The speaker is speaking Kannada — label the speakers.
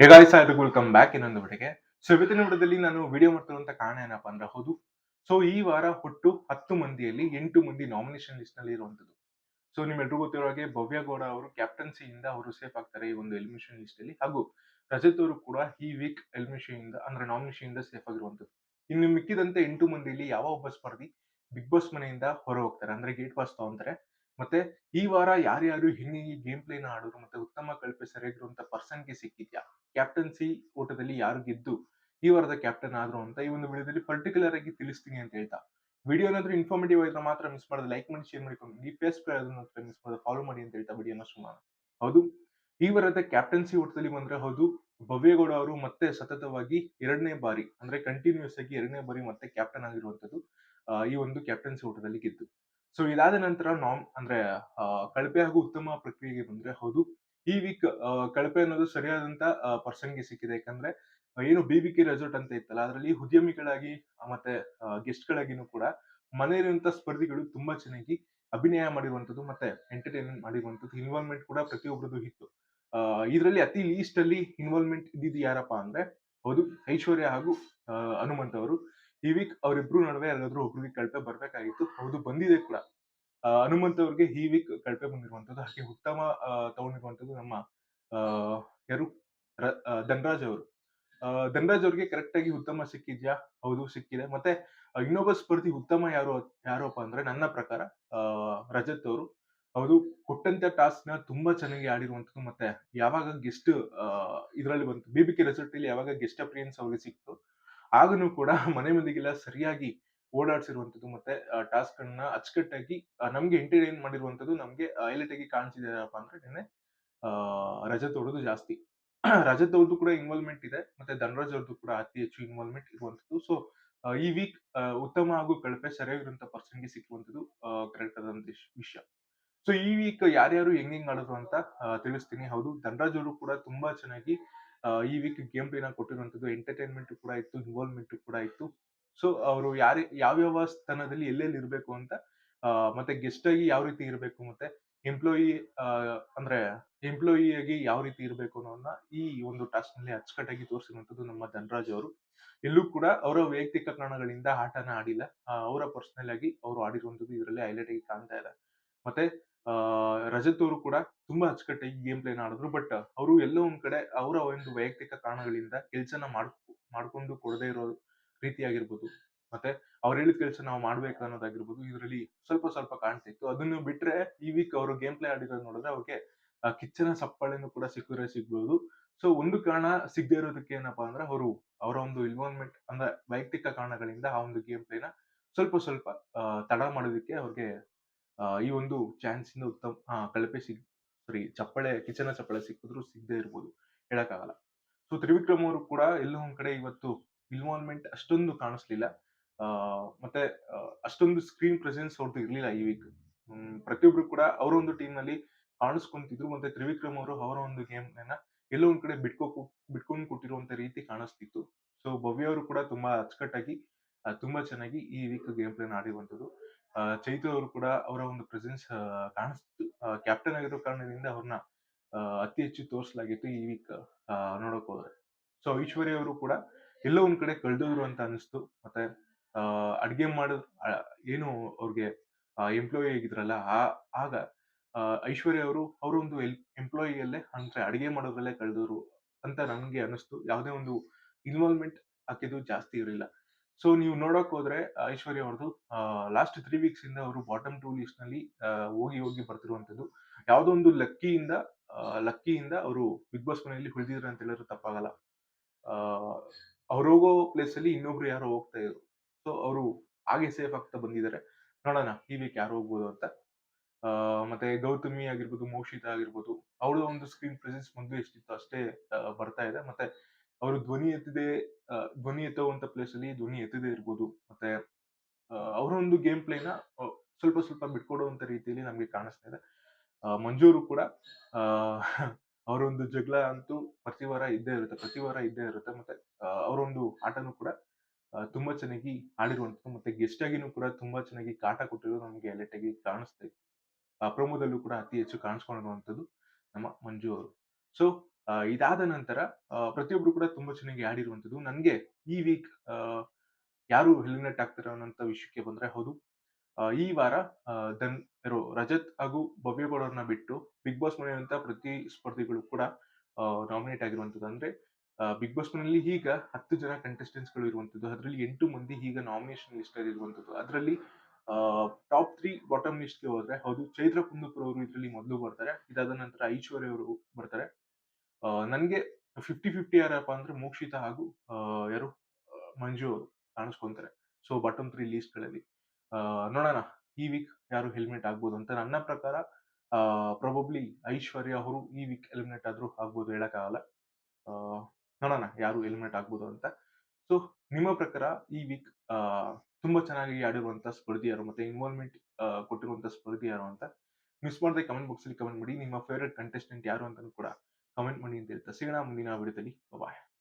Speaker 1: ಹೇ ಗಾಯ್ಸ್ ಅದು ವೆಲ್ಕಮ್ ಬ್ಯಾಕ್ ಇನ್ನೊಂದು ವಿಡಿಯೋಗೆ ಸೊ ಇವತ್ತಿನ ವಿಡಿಯೋದಲ್ಲಿ ನಾನು ವಿಡಿಯೋ ಮಾಡ್ತಿರುವಂತ ಕಾರಣ ಏನಪ್ಪಾ ಅಂದ್ರೆ ಹೌದು ಸೊ ಈ ವಾರ ಒಟ್ಟು ಹತ್ತು ಮಂದಿಯಲ್ಲಿ ಎಂಟು ಮಂದಿ ನಾಮಿನೇಷನ್ ಲಿಸ್ಟ್ನಲ್ಲಿ ಇರುವಂತದ್ದು ಸೊ ನಿಮ್ಮೆಲ್ರಿಗೂ ಗೊತ್ತಿರೋ ಹಾಗೆ ಭವ್ಯ ಗೌಡ ಅವರು ಕ್ಯಾಪ್ಟನ್ಸಿಯಿಂದ ಅವರು ಸೇಫ್ ಆಗ್ತಾರೆ ಈ ಒಂದು ಎಲಿಮಿನೇಷನ್ ಲಿಸ್ಟ್ ಅಲ್ಲಿ ಹಾಗೂ ರಜತ್ ಅವರು ಕೂಡ ಈ ವೀಕ್ ಎಲಿಮಿನೇಷನ್ ಇಂದ ಅಂದ್ರೆ ನಾಮಿನೇಷನ್ ಇಂದ ಸೇಫ್ ಆಗಿರುವಂತದ್ದು ಇನ್ನು ಮಿಕ್ಕಿದಂತೆ ಎಂಟು ಮಂದಿಯಲ್ಲಿ ಯಾವ ಒಬ್ಬ ಸ್ಪರ್ಧಿ ಬಿಗ್ ಬಾಸ್ ಮನೆಯಿಂದ ಹೊರ ಹೋಗ್ತಾರೆ ಅಂದ್ರೆ ಗೇಟ್ ಪಾಸ್ ತಗೊಂತಾರೆ ಮತ್ತೆ ಈ ವಾರ ಯಾರ್ಯಾರು ಹೆಂಗೆ ಗೇಮ್ ಪ್ಲೇನ ಆಡೋರು ಮತ್ತೆ ಉತ್ತಮ ಕಲ್ಪೆ ಸರಿಯಾಗಿರುವಂತ ಪರ್ಸನ್ಗೆ ಸಿಕ್ಕಿದ್ಯಾ? ಕ್ಯಾಪ್ಟನ್ಸಿ ಓಟದಲ್ಲಿ ಯಾರು ಗೆದ್ದು ಈ ವಾರದ ಕ್ಯಾಪ್ಟನ್ ಆದ್ರು ಅಂತ ಈ ಒಂದು ವಿಡಿಯೋದಲ್ಲಿ ಪರ್ಟಿಕ್ಯುಲರ್ ಆಗಿ ತಿಳಿಸ್ತೀನಿ ಅಂತ ಹೇಳ್ತಾ. ವಿಡಿಯೋ ಏನಾದ್ರೂ ಇನ್ಫಾರ್ಮೇಟಿವ್ ಆಗಿದ್ರೆ ಮಾತ್ರ ಮಿಸ್ ಮಾಡೋದು ಲೈಕ್ ಮಾಡಿ ಶೇರ್ ಮಾಡಿಕೊಂಡು ಈ ಫೇಸ್ ಮಿಸ್ ಮಾಡೋದು ಫಾಲೋ ಮಾಡಿ ಅಂತ ಹೇಳ್ತಾ ವಿಡಿಯೋನ ಶುರು ಹೌದು, ಈ ವಾರದ ಕ್ಯಾಪ್ಟನ್ಸಿ ಓಟದಲ್ಲಿ ಬಂದ್ರೆ ಹೌದು, ಭವ್ಯಗೌಡ ಅವರು ಮತ್ತೆ ಸತತವಾಗಿ ಎರಡನೇ ಬಾರಿ, ಅಂದ್ರೆ ಕಂಟಿನ್ಯೂಸ್ ಆಗಿ ಎರಡನೇ ಬಾರಿ ಮತ್ತೆ ಕ್ಯಾಪ್ಟನ್ ಆಗಿರುವಂತದ್ದು ಈ ಒಂದು ಕ್ಯಾಪ್ಟನ್ಸಿ ಓಟದಲ್ಲಿ ಗೆದ್ದು. ಸೊ ಇದಾದ ನಂತರ ನಾಮ್, ಅಂದ್ರೆ ಕಳಪೆ ಹಾಗೂ ಉತ್ತಮ ಪ್ರಕ್ರಿಯೆಗೆ ಬಂದ್ರೆ ಹೌದು. ಈ ವೀಕ್ ಕಳಪೆ ಅನ್ನೋದು ಸರಿಯಾದಂತ ಪರ್ಸನ್ಗೆ ಸಿಕ್ಕಿದೆ. ಯಾಕಂದ್ರೆ, ಏನು ಬಿ ವಿ ಕೆ ರೆಸಾರ್ಟ್ ಅಂತ ಇತ್ತಲ್ಲ, ಅದರಲ್ಲಿ ಉದ್ಯಮಿಗಳಾಗಿ, ಮತ್ತೆ ಗೆಸ್ಟ್ ಗಳಾಗಿನೂ ಕೂಡ ಮನೆಯಲ್ಲಿರುವಂತಹ ಸ್ಪರ್ಧಿಗಳು ತುಂಬಾ ಚೆನ್ನಾಗಿ ಅಭಿನಯ ಮಾಡಿರುವಂತದ್ದು ಮತ್ತೆ ಎಂಟರ್ಟೈನ್ಮೆಂಟ್ ಮಾಡಿರುವಂತದ್ದು ಇನ್ವಾಲ್ವ್ಮೆಂಟ್ ಕೂಡ ಪ್ರತಿಯೊಬ್ಬರದ್ದು ಇತ್ತು ಇದರಲ್ಲಿ ಅತಿ ಲೀಸ್ಟ್ ಅಲ್ಲಿ ಇನ್ವಾಲ್ವ್ಮೆಂಟ್ ಇದ್ದಿದ್ದು ಯಾರಪ್ಪ ಅಂದ್ರೆ, ಹೌದು, ಐಶ್ವರ್ಯ ಹಾಗೂ ಹನುಮಂತ್ ಅವರು ಈ ವೀಕ್ ಅವರಿಬ್ರು ನಡುವೆ ಯಾರಾದ್ರೂ ಒಬ್ರಿಗೆ ಕಳಪೆ ಬರ್ಬೇಕಾಗಿತ್ತು. ಹೌದು, ಬಂದಿದೆ ಕೂಡ. ಹನುಮಂತ ಅವ್ರಿಗೆ ಈ ವೀಕ್ ಕಳಪೆ ಬಂದಿರುವಂತದ್ದು ಹಾಗೆ ಉತ್ತಮ ತಗೊಂಡಿರುವಂತದ್ದು ನಮ್ಮ ಯಾರು? ಧನ್ರಾಜ್ ಅವರು. ಧನರಾಜ್ ಅವ್ರಿಗೆ ಕರೆಕ್ಟ್ ಆಗಿ ಉತ್ತಮ ಸಿಕ್ಕಿದ್ಯಾ? ಹೌದು, ಸಿಕ್ಕಿದೆ. ಮತ್ತೆ ಇನ್ನೊಬ್ಬ ಸ್ಪರ್ಧಿ ಉತ್ತಮ ಯಾರು, ಯಾರಪ್ಪ ಅಂದ್ರೆ ನನ್ನ ಪ್ರಕಾರ ರಜತ್ ಅವರು. ಹೌದು, ಕೊಟ್ಟಂತ ಟಾಸ್ಕ್ನ ತುಂಬಾ ಚೆನ್ನಾಗಿ ಆಡಿರುವಂತದ್ದು ಮತ್ತೆ ಯಾವಾಗ ಗೆಸ್ಟ್ ಇದರಲ್ಲಿ ಬಂತು. ಬಿಬಿಕೆ ರೆಸಲ್ಟ್ ಅಲ್ಲಿ ಯಾವಾಗ ಗೆಸ್ಟ್ ಅಪಿಯನ್ಸ್ ಅವ್ರಿಗೆ ಸಿಕ್ತು. ಆಗನೂ ಕೂಡ ಮನೆ ಮಂದಿಗೆಲ್ಲ ಸರಿಯಾಗಿ ಓಡಾಡ್ಸಿರುವಂತದ್ದು ಮತ್ತೆ ಟಾಸ್ಕ್ ಅನ್ನ ಅಚ್ಚುಕಟ್ಟಾಗಿ ನಮ್ಗೆ ಎಂಟರ್ಟೈನ್ ಮಾಡಿರುವಂಥದ್ದು ನಮ್ಗೆ ಹೈಲೈಟ್ ಆಗಿ ಕಾಣಿಸಿದೆಯಪ್ಪ ಅಂದ್ರೆ ನಿನ್ನೆ ರಜೆ ರಜತ್ ಅವ್ರದ್ದು ಜಾಸ್ತಿ. ರಜತ್ ಅವ್ರದ್ದು ಕೂಡ ಇನ್ವಾಲ್ವ್ಮೆಂಟ್ ಇದೆ, ಮತ್ತೆ ಧನರಾಜ್ ಅವ್ರದ್ದು ಕೂಡ ಅತಿ ಹೆಚ್ಚು ಇನ್ವಾಲ್ವ್ಮೆಂಟ್ ಇರುವಂತದ್ದು ಸೊ ಈ ವೀಕ್ ಉತ್ತಮ ಹಾಗೂ ಕಳಪೆ ಸರಿಯಾಗಿರುವಂತ ಪರ್ಸನ್ಗೆ ಸಿಕ್ಕುವಂತದ್ದು ಕರೆಕ್ಟ್ ಆದಂತ ವಿಷ್- ವಿಷಯ. ಸೊ ಈ ವೀಕ್ ಯಾರ್ಯಾರು ಹೆಂಗ್ ಹೆಂಗ್ ಆಡಿದ್ರು ಅಂತ ತಿಳಿಸ್ತೀನಿ. ಹೌದು, ಧನರಾಜ್ ಅವರು ಕೂಡ ತುಂಬಾ ಚೆನ್ನಾಗಿ ಈ ವೀಕ್ ಗೇಮ್ ಪ್ಲೇನ ಕೊಟ್ಟಿರುವಂತದ್ದು ಎಂಟರ್ಟೈನ್ಮೆಂಟ್ ಕೂಡ ಇತ್ತು ಇನ್ವಾಲ್ವ್ಮೆಂಟ್ ಕೂಡ ಇತ್ತು. ಸೊ ಅವರು ಯಾವ ಯಾವ್ಯಾವ ಸ್ಥಾನದಲ್ಲಿ ಎಲ್ಲೆಲ್ಲಿ ಇರಬೇಕು ಅಂತ ಮತ್ತೆ ಗೆಸ್ಟ್ ಆಗಿ ಯಾವ ರೀತಿ ಇರಬೇಕು ಮತ್ತೆ ಎಂಪ್ಲಾಯಿ ಅಂದ್ರೆ ಎಂಪ್ಲಾಯಿ ಆಗಿ ಯಾವ ರೀತಿ ಇರಬೇಕು ಅನ್ನೋದನ್ನ ಈ ಒಂದು ಟಾಸ್ಕ್ನಲ್ಲಿ ಅಚ್ಚುಕಟ್ಟಾಗಿ ತೋರಿಸಿರುವಂತದ್ದು ನಮ್ಮ ಧನರಾಜ್ ಅವರು. ಎಲ್ಲೂ ಕೂಡ ಅವರ ವೈಯಕ್ತಿಕ ಕಾರಣಗಳಿಂದ ಆಟನ ಆಡಿಲ್ಲ. ಅವರ ಪರ್ಸನಲ್ ಆಗಿ ಅವರು ಆಡಿರುವಂತದ್ದು ಇದರಲ್ಲಿ ಹೈಲೈಟ್ ಆಗಿ ಕಾಣ್ತಾ ಇದೆ. ಮತ್ತೆ ರಜತ್ ಅವರು ಕೂಡ ತುಂಬಾ ಅಚ್ಚುಕಟ್ಟಾಗಿ ಗೇಮ್ ಪ್ಲೇನ ಆಡಿದ್ರು. ಬಟ್ ಅವರು ಎಲ್ಲೋ ಒಂದ್ ಕಡೆ ಅವರ ಒಂದು ವೈಯಕ್ತಿಕ ಕಾರಣಗಳಿಂದ ಕೆಲ್ಸನ ಮಾಡ್ ಮಾಡ್ಕೊಂಡು ಕೊಡದೇ ಇರೋ ರೀತಿಯಾಗಿರ್ಬೋದು. ಮತ್ತೆ ಅವ್ರು ಹೇಳಿದ ಕೆಲಸ ನಾವು ಮಾಡ್ಬೇಕು ಅನ್ನೋದಾಗಿರ್ಬೋದು. ಇದರಲ್ಲಿ ಸ್ವಲ್ಪ ಸ್ವಲ್ಪ ಕಾಣ್ತಾ ಇತ್ತು. ಅದನ್ನು ಬಿಟ್ರೆ ಈ ವೀಕ್ ಅವರು ಗೇಮ್ ಪ್ಲೇ ಆಡಿರೋದು ನೋಡಿದ್ರೆ ಅವ್ರಿಗೆ ಕಿಚ್ಚನ, ಸಪ್ಪಳೆನೂ ಕೂಡ ಸಿಕ್ಕಿದ್ರೆ ಸಿಗ್ಬಹುದು ಸೊ ಒಂದು ಕಾರಣ ಸಿಗದೆ ಇರೋದಕ್ಕೆ ಏನಪ್ಪಾ ಅಂದ್ರೆ ಅವರು, ಅವರ ಒಂದು ಇನ್ವಾಲ್ವ್ಮೆಂಟ್ ಅಂದ್ರೆ ವೈಯಕ್ತಿಕ ಕಾರಣಗಳಿಂದ ಆ ಒಂದು ಗೇಮ್ ಪ್ಲೇನ ಸ್ವಲ್ಪ ಸ್ವಲ್ಪ ತಡ ಮಾಡೋದಕ್ಕೆ ಅವ್ರಿಗೆ ಈ ಒಂದು ಚಾನ್ಸ್ ಇಂದ ಉತ್ತಮ ಕಳಪೆ ಸಿಗ್ ಸಾರಿ ಚಪ್ಪಳೆ, ಕಿಚನ ಚಪ್ಪಳೆ ಸಿಕ್ಕಿದ್ರು ಸಿಗದೆ ಇರ್ಬೋದು. ಹೇಳಕ್ಕಾಗಲ್ಲ. ಸೊ ತ್ರಿವಿಕ್ರಮ್ ಅವರು ಕೂಡ ಎಲ್ಲೋ ಒಂದ್ ಕಡೆ ಇವತ್ತು ಇನ್ವಾಲ್ವ್ಮೆಂಟ್ ಅಷ್ಟೊಂದು ಕಾಣಿಸ್ಲಿಲ್ಲ. ಮತ್ತೆ ಅಷ್ಟೊಂದು ಸ್ಕ್ರೀನ್ ಪ್ರೆಸೆನ್ಸ್ ಅವ್ರದ್ದು ಇರ್ಲಿಲ್ಲ ಈ ವೀಕ್ ಪ್ರತಿಯೊಬ್ರು ಕೂಡ ಅವರೊಂದು ಟೀಮ್ನಲ್ಲಿ ಕಾಣಿಸ್ಕೊಂತಿದ್ರು ಮತ್ತೆ ತ್ರಿವಿಕ್ರಮ್ ಅವರು ಅವರ ಒಂದು ಗೇಮ್ನ ಎಲ್ಲೋ ಒಂದ್ ಕಡೆ ಬಿಟ್ಕೋ, ಬಿಟ್ಕೊಂಡು ಕೊಟ್ಟಿರುವಂತ ರೀತಿ ಕಾಣಿಸ್ತಿತ್ತು. ಸೊ ಭವ್ಯ ಅವರು ಕೂಡ ತುಂಬಾ ಅಚ್ಚುಕಟ್ಟಾಗಿ ತುಂಬಾ ಚೆನ್ನಾಗಿ ಈ ವೀಕ್ ಗೇಮ್ ಪ್ಲೇನ್ ಆಡಿರುವಂತದ್ದು. ಚೈತು ಅವರು ಕೂಡ ಅವರ ಒಂದು ಪ್ರೆಸೆನ್ಸ್ ಕಾಣಿಸ್ತು. ಕ್ಯಾಪ್ಟನ್ ಆಗಿರೋ ಕಾರಣದಿಂದ ಅವ್ರನ್ನ ಅತಿ ಹೆಚ್ಚು ತೋರಿಸಲಾಗಿತ್ತು ಈ ವೀಕ್ ನೋಡಕ್ ಹೋದ್ರೆ. ಸೊ ಐಶ್ವರ್ಯ ಅವರು ಕೂಡ ಎಲ್ಲೋ ಒಂದ್ ಕಡೆ ಕಳೆದೋದ್ರು ಅಂತ ಅನಿಸ್ತು ಮತ್ತೆ ಅಡ್ಗೆ ಮಾಡೋದ್ ಏನು ಅವ್ರಿಗೆ ಎಂಪ್ಲಾಯಿ ಆಗಿದ್ರಲ್ಲ, ಆ- ಆಗ ಐಶ್ವರ್ಯ ಅವರು ಅವರೊಂದು ಒಂದು ಎಂಪ್ಲಾಯಿಯಲ್ಲೇ ಅಂದ್ರೆ ಅಡಿಗೆ ಮಾಡೋದ್ರಲ್ಲೇ ಕಳೆದವ್ರು ಅಂತ ನನ್ಗೆ ಅನಿಸ್ತು ಯಾವುದೇ ಒಂದು ಇನ್ವಾಲ್ವ್ಮೆಂಟ್ ಹಾಕಿದ್ದು ಜಾಸ್ತಿ ಇರಲಿಲ್ಲ. ಸೊ ನೀವು ನೋಡಕ್ ಹೋದ್ರೆ ಐಶ್ವರ್ಯ ಅವ್ರದ್ದು ಲಾಸ್ಟ್ ತ್ರೀ ವೀಕ್ಸ್ ಇಂದ ಅವರು ಬಾಟಮ್ ಟೂ ಲಿಸ್ಟ್ನಲ್ಲಿ ಹೋಗಿ ಹೋಗಿ ಬರ್ತಿರುವಂತದ್ದು ಯಾವುದೋ ಒಂದು ಲಕ್ಕಿಯಿಂದ ಲಕ್ಕಿಯಿಂದ ಅವರು ಬಿಗ್ ಬಾಸ್ ಮನೆಯಲ್ಲಿ ಉಳಿದಿದ್ರು ಅಂತ ಹೇಳಿದ್ರೆ ತಪ್ಪಾಗಲ್ಲ. ಅವ್ರು ಹೋಗೋ ಪ್ಲೇಸ್ ಅಲ್ಲಿ ಇನ್ನೊಬ್ರು ಯಾರೋ ಹೋಗ್ತಾ ಇದ್ರು. ಸೊ ಅವರು ಹಾಗೆ ಸೇಫ್ ಆಗ್ತಾ ಬಂದಿದ್ದಾರೆ. ನೋಡೋಣ, ಈ ವೀಕ್ ಯಾರು ಹೋಗ್ಬೋದು ಅಂತ. ಮತ್ತೆ ಗೌತಮಿ ಆಗಿರ್ಬೋದು ಮೋಷಿತಾ ಆಗಿರ್ಬೋದು ಅವಳ ಒಂದು ಸ್ಕ್ರೀನ್ ಪ್ರೆಸೆನ್ಸ್ ಮೊದಲು ಎಷ್ಟಿತ್ತು ಅಷ್ಟೇ ಬರ್ತಾ ಇದೆ. ಮತ್ತೆ ಅವರು ಧ್ವನಿ ಎತ್ತಿದೆ ಧ್ವನಿ ಎತ್ತುವಂತ ಪ್ಲೇಸ್ ಅಲ್ಲಿ ಧ್ವನಿ ಎತ್ತದೇ ಇರ್ಬೋದು. ಮತ್ತೆ ಅವರ ಒಂದು ಗೇಮ್ ಪ್ಲೇನ ಸ್ವಲ್ಪ ಸ್ವಲ್ಪ ಬಿಟ್ಕೊಡುವಂತ ರೀತಿಯಲ್ಲಿ ನಮ್ಗೆ ಕಾಣಿಸ್ತಾ ಇದೆ. ಮಂಜೂರು ಕೂಡ ಅವರೊಂದು ಜಗಳ ಅಂತೂ ಪ್ರತಿ ವಾರ ಇದ್ದೇ ಇರುತ್ತೆ, ಪ್ರತಿ ವಾರ ಇದ್ದೇ ಇರುತ್ತೆ. ಮತ್ತೆ ಅವರೊಂದು ಆಟನೂ ಕೂಡ ತುಂಬಾ ಚೆನ್ನಾಗಿ ಆಡಿರುವಂತದ್ದು ಮತ್ತೆ ಗೆಸ್ಟ್ ಆಗಿನೂ ಕೂಡ ತುಂಬಾ ಚೆನ್ನಾಗಿ ಕಾಟ ಕೊಟ್ಟಿರೋದು ನಮಗೆ ಹೈಲೈಟ್ ಆಗಿ ಕಾಣಿಸ್ತಾ ಇತ್ತು. ಆ ಪ್ರೊಮೋದಲ್ಲೂ ಕೂಡ ಅತಿ ಹೆಚ್ಚು ಕಾಣಿಸ್ಕೊಂಡಿರುವಂತದ್ದು ನಮ್ಮ ಮಂಜು ಅವರು. ಸೊ ಇದಾದ ನಂತರ ಪ್ರತಿಯೊಬ್ರು ಕೂಡ ತುಂಬಾ ಚೆನ್ನಾಗಿ ಆಡಿರುವಂತದ್ದು ನನ್ಗೆ ಈ ವೀಕ್ ಯಾರು ಹೆಲ್ಮೆಟ್ ಆಗ್ತಾರೆ ಅನ್ನೋಂಥ ವಿಷಯಕ್ಕೆ ಬಂದ್ರೆ ಹೌದು. ಈ ವಾರ ದನ್ ಇರೋ ರಜತ್ ಹಾಗೂ ಭವ್ಯಗೌಡರನ್ನ ಬಿಟ್ಟು ಬಿಗ್ ಬಾಸ್ ಮನೆಯಂತ ಪ್ರತಿ ಸ್ಪರ್ಧಿಗಳು ಕೂಡ ನಾಮಿನೇಟ್ ಆಗಿರುವಂತದ್ದು ಅಂದ್ರೆ ಬಿಗ್ ಬಾಸ್ ಮನೆಯಲ್ಲಿ ಈಗ ಹತ್ತು ಜನ ಕಂಟೆಸ್ಟೆಂಟ್ಸ್ಗಳು ಇರುವಂತದ್ದು ಅದರಲ್ಲಿ ಎಂಟು ಮಂದಿ ಈಗ ನಾಮಿನೇಷನ್ ಲಿಸ್ಟ್ ಅಲ್ಲಿ ಇರುವಂತದ್ದು ಅದರಲ್ಲಿ ಟಾಪ್ ತ್ರೀ ಬಾಟಮ್ ಲಿಸ್ಟ್ ಹೋದ್ರೆ ಹೌದು. ಚೈತ್ರ ಕುಂದೂಪುರ ಅವರು ಇದರಲ್ಲಿ ಮೊದಲು ಬರ್ತಾರೆ. ಇದಾದ ನಂತರ ಐಶ್ವರ್ಯ ಅವರು ಬರ್ತಾರೆ. ನನ್ಗೆ ಫಿಫ್ಟಿ ಫಿಫ್ಟಿ ಯಾರಪ್ಪ ಅಂದ್ರೆ ಮೋಕ್ಷಿತಾ ಹಾಗೂ ಯಾರು ಮಂಜು ಕಾಣಿಸ್ಕೊಂತಾರೆ. ಸೊ ಬಾಟಮ್ ತ್ರೀ ಲೀಸ್ಟ್ಗಳಲ್ಲಿ. ನೋಡೋಣ, ಈ ವೀಕ್ ಯಾರು ಹೆಲ್ಮೆಟ್ ಆಗ್ಬೋದು ಅಂತ ನನ್ನ ಪ್ರಕಾರ ಪ್ರಾಬಬ್ಲಿ ಐಶ್ವರ್ಯ ಅವರು ಈ ವೀಕ್ ಎಲಿಮಿನೇಟ್ ಆದ್ರೂ ಆಗ್ಬೋದು ಹೇಳಕ್ಕಾಗಲ್ಲ. ನೋಡೋಣ ಯಾರು ಎಲಿಮಿನೇಟ್ ಆಗ್ಬೋದು ಅಂತ. ಸೊ ನಿಮ್ಮ ಪ್ರಕಾರ ಈ ವೀಕ್ ತುಂಬಾ ಚೆನ್ನಾಗಿ ಆಡಿರುವಂತ ಸ್ಪರ್ಧಿ ಯಾರು ಮತ್ತೆ ಇನ್ವಾಲ್ವ್ಮೆಂಟ್ ಕೊಟ್ಟಿರುವಂತ ಸ್ಪರ್ಧಿ ಯಾರು ಅಂತ? ಮಿಸ್ ಮಾಡದೆ ಕಮೆಂಟ್ ಬಾಕ್ಸ್ ಅಲ್ಲಿ ಕಮೆಂಟ್ ಮಾಡಿ. ನಿಮ್ಮ ಫೇವರೇಟ್ ಕಂಟೆಸ್ಟೆಂಟ್ ಯಾರು ಅಂತ ಕೂಡ ಕಮೆಂಟ್ ಮಾಡಿ ಅಂತ ಹೇಳ್ತಾ ಸಿಗೋಣ ಮುಂದಿನ ವಿಡಿಯೋದಲ್ಲಿ. ಬಾಯ್